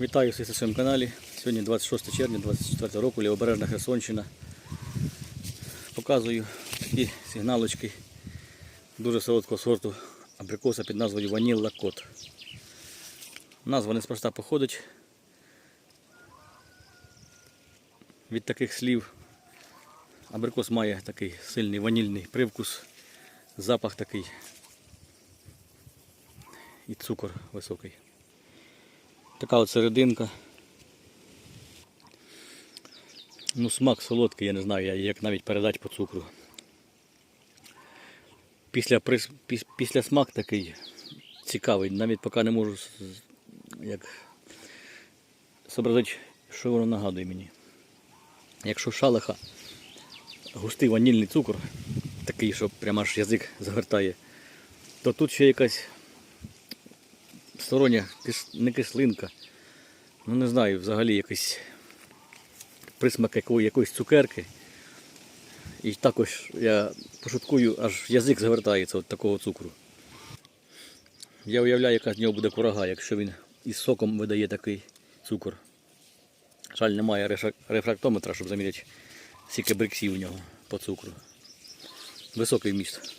Вітаю всіх на своєму каналі. Сьогодні 26 червня 24 року, Лівобережна Херсонщина. Показую такі сигналочки дуже солодкого сорту абрикоса під назвою Ванілла Кот. Назва неспроста походить від таких слів. Абрикос має такий сильний ванільний привкус, запах такий і цукор високий. Така от серединка. Ну, смак солодкий, я не знаю, як навіть передати по цукру. Після, прис- піс- після смак такий цікавий, навіть поки не можу як зобразити, що воно нагадує мені. Якщо шалиха, густий ванільний цукор, такий, що прямо аж язик загортає, то тут ще якась стороння не кислинка. Ну не знаю, взагалі якийсь присмак якоїсь цукерки. І також я пошуткую, аж язик завертається від такого цукру. Я уявляю, яка з нього буде курага, якщо він із соком видає такий цукор. Жаль, немає рефрактометра, щоб заміряти, скільки бриксів у нього по цукру. Високий вміст.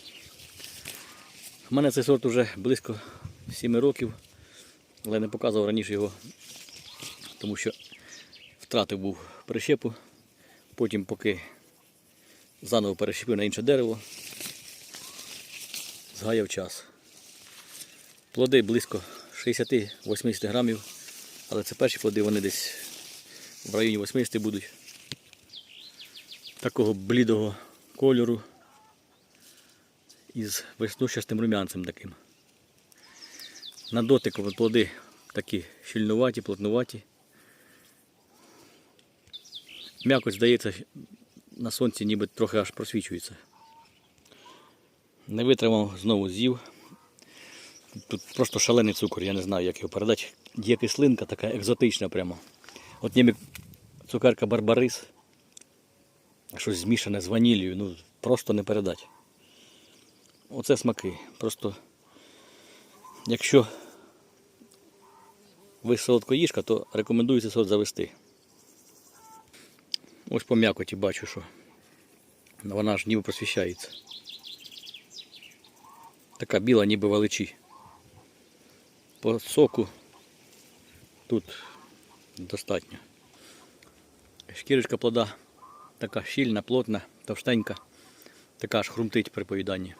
У мене цей сорт вже близько 7 років, але не показував раніше його, тому що втратив був прищепу. Потім, поки заново перещепив на інше дерево, згаяв час. Плоди близько 60-80 грамів, але це перші плоди, вони десь в районі 80 будуть. Такого блідого кольору із веснущастим рум'янцем таким. На дотик плоди такі щільнуваті, плотнуваті. М'якоть, здається, на сонці ніби трохи аж просвічується. Не витримав, знову з'їв. Тут просто шалений цукор, я не знаю, як його передати. Є кислинка така екзотична прямо. От ніби цукерка Барбарис. Щось змішане з ваніллю, ну просто не передати. Оце смаки. Просто якщо ви солодкоїжка, то рекомендую цей сорт завести. Ось по м'якоті бачу, що вона ж ніби просвіщається. Така біла, ніби валичі. По соку тут достатньо. Шкірочка плода така щільна, плотна, товстенька, така аж хрумтить при поїданні.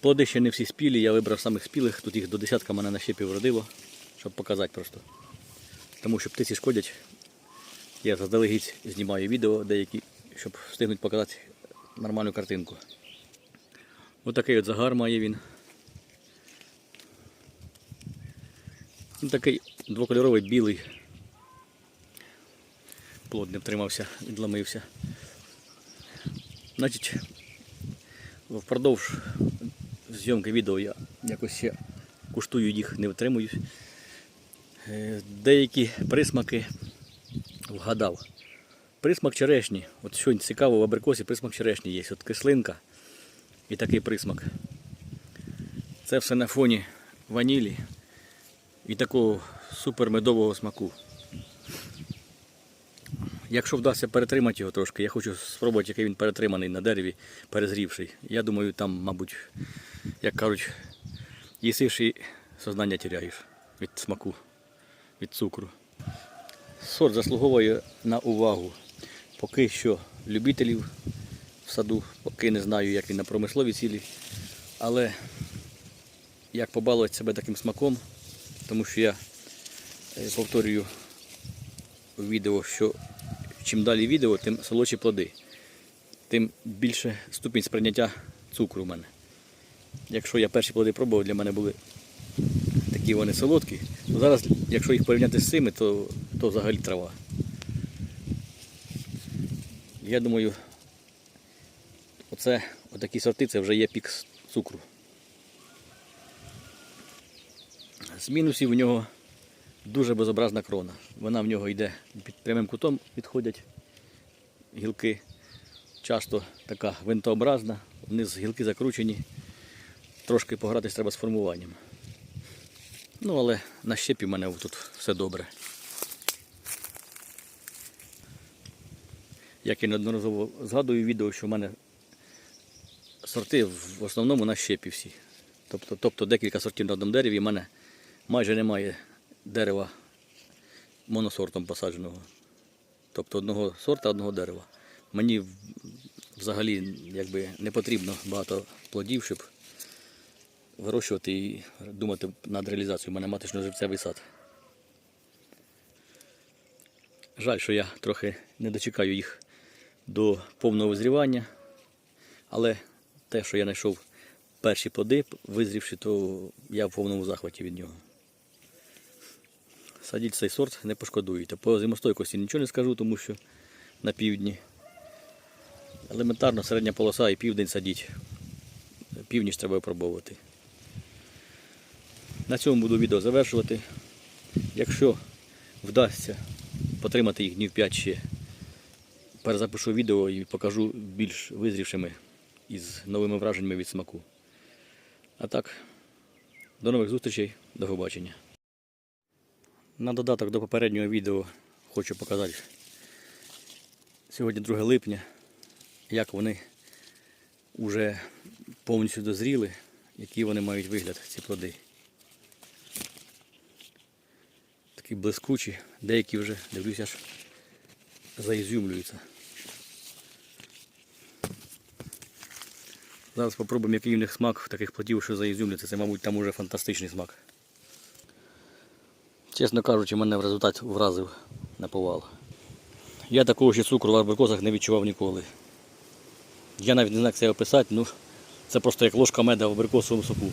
Плоди ще не всі спілі, я вибрав самих спілих, тут їх до десятка мене на щепі вродило, щоб показати просто. Тому що птиці шкодять. Я заздалегідь знімаю відео деякі, щоб встигнути показати нормальну картинку. Ось такий от загар має він. Він такий двокольоровий білий. Плод не втримався, відламився. Значить, впродовж зйомки відео я якось ще куштую їх, не витримуюсь. Е, Деякі присмаки вгадав. Присмак черешні. От що цікаво в абрикосі, присмак черешні є. От кислинка і такий присмак. Це все на фоні ванілі і такого супермедового смаку. Якщо вдасться перетримати його трошки, я хочу спробувати, який він перетриманий на дереві, перезрівший. Я думаю, там, мабуть, як кажуть, їсиш і сознання тіряєш від смаку, від цукру. Сорт заслуговує на увагу. Поки що любителів в саду, поки не знаю, як він на промислові цілі. Але як побалувати себе таким смаком, тому що я е, повторюю відео, що чим далі відео, тим солодші плоди, тим більше ступінь сприйняття цукру в мене. Якщо я перші плоди пробував, для мене були такі вони солодкі, то зараз, якщо їх порівняти з цими, то, то взагалі трава. Я думаю, оце, отакі сорти, це вже є пік цукру. З мінусів у нього дуже безобразна крона. Вона в нього йде під прямим кутом, відходять гілки. Часто така винтообразна, вниз гілки закручені. Трошки погратись треба з формуванням. Ну, але на щепі в мене тут все добре. Як я неодноразово згадую відео, що в мене сорти в основному на щепі всі. Тобто, тобто декілька сортів на одному дереві, в мене майже немає дерева моносортом посадженого. Тобто одного сорта, одного дерева. Мені взагалі якби, не потрібно багато плодів, щоб вирощувати і думати над реалізацією. У мене маточно-живцевий сад. Жаль, що я трохи не дочекаю їх до повного визрівання. Але те, що я знайшов перші плоди, визрівши, то я в повному захваті від нього. Садіть цей сорт, не пошкодуєте. По зимостойкості нічого не скажу, тому що на півдні. Елементарно середня полоса і південь садіть. Північ треба випробовувати. На цьому буду відео завершувати. Якщо вдасться потримати їх днів 5 ще, перезапишу відео і покажу більш визрівшими із новими враженнями від смаку. А так, до нових зустрічей, до побачення. На додаток до попереднього відео хочу показати сьогодні 2 липня, як вони вже повністю дозріли, який вони мають вигляд, ці плоди. Такі блискучі, деякі вже, дивлюся, аж заізюмлюються. Зараз спробуємо, який в них смак таких плодів, що заізюмляться. Це, мабуть, там уже фантастичний смак. Чесно кажучи, мене в результаті вразив на повал. Я такого ще цукру в абрикосах не відчував ніколи. Я навіть не знаю, як це описати, ну це просто як ложка меда в абрикосовому соку.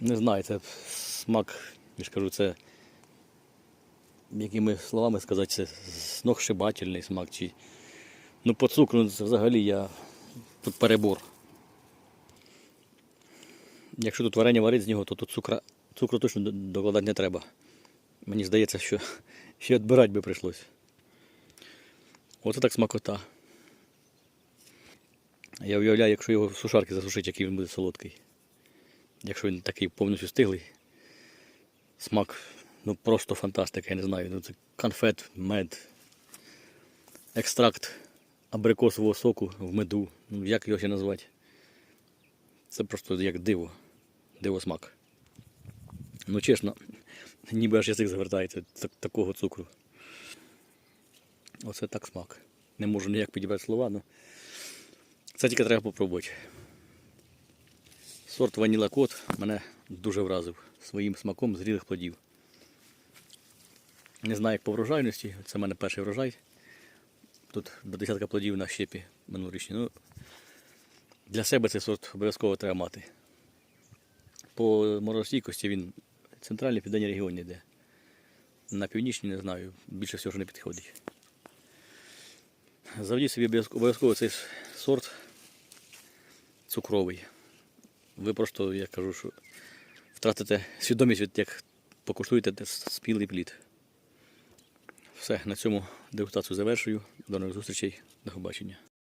Не знаю, це смак, я ж кажу, це якими словами сказати, це сногсшибательний смак. Чи... Ну по цукру це взагалі я тут перебор. Якщо тут варення варить з нього, то тут цукра, цукру точно докладати не треба. Мені здається, що ще відбирати би прийшлось. Оце так смакота. Я уявляю, якщо його в сушарки засушити, який він буде солодкий. Якщо він такий повністю стиглий. Смак, ну просто фантастика, я не знаю. Ну, це конфет, мед, екстракт абрикосового соку в меду. Ну, як його ще назвати? Це просто як диво. Диво смак. Ну чесно, ніби аж язик завертається так, такого цукру. Оце так смак. Не можу ніяк підібрати слова, ну це тільки треба попробувати. Сорт Ваніла Кот мене дуже вразив своїм смаком зрілих плодів. Не знаю, як по врожайності, це в мене перший врожай. Тут до десятка плодів на щепі минулорічні. Ну, для себе цей сорт обов'язково треба мати. По морозостійкості він центральний південні регіоні йде. На північній не знаю, більше всього що не підходить. Заведіть собі обов'язково цей сорт цукровий. Ви просто, я кажу, що втратите свідомість, від як покуштуєте те спілий плід. Все, на цьому дегустацію завершую. До нових зустрічей. До побачення.